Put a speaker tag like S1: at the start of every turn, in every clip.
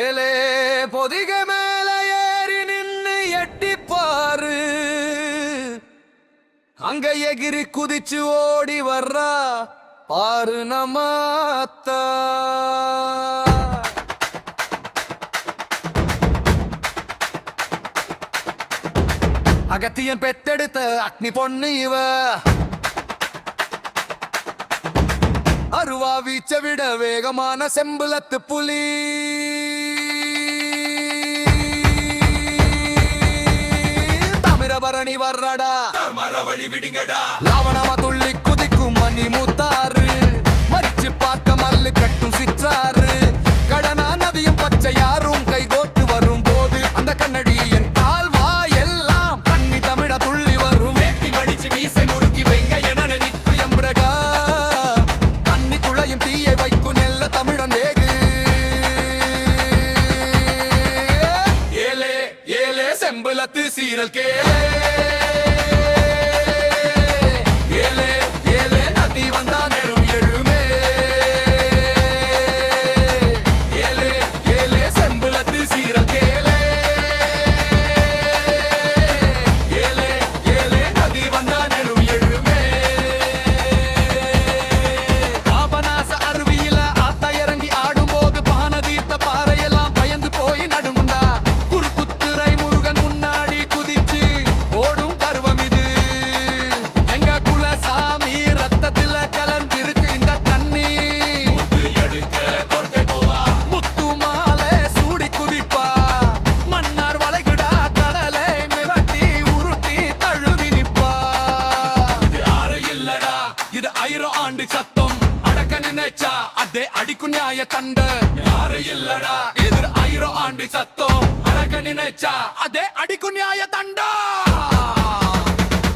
S1: ஏலே பொதிக மேல ஏறி நின்று எட்டிப்பாரு அங்க எகிரி குதிச்சு ஓடி வர்றா. பாரு நமாத்தா அகத்தியன் பெத்தெடுத்த அக்னி பொண்ணு இவ. அருவா வீச்ச விட வேகமான செம்புலத்து புலி. தமிரபரணி வர்றடா.
S2: மரவழி விடுங்கடா.
S1: லவணமா துள்ளி குதிக்கும் மணி மூத்தாறு.
S2: ஏலே செம்புலத்து சீரல்
S1: அடக்க நினைச்சா அதே அடிக்கும் நியாய தண்ட.
S2: யாரு இல்லடா
S1: எதிர் ஆயிரம் ஆண்டு சத்தம். அழக நினைச்சா அதே அடிக்கும் நியாய தண்டா.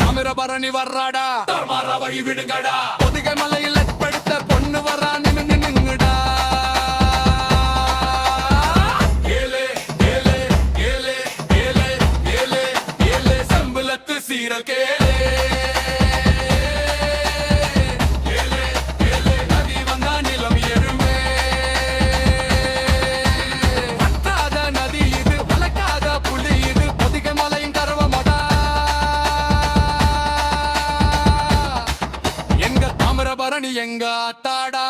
S1: அமிரபரணி வர்றாடா
S2: வழி விடுங்கடா.
S1: பொதிகை மலையில் படுத்த பொண்ணு வரா நின்னு
S2: தாமிரபரணி எங்க அத்தாடா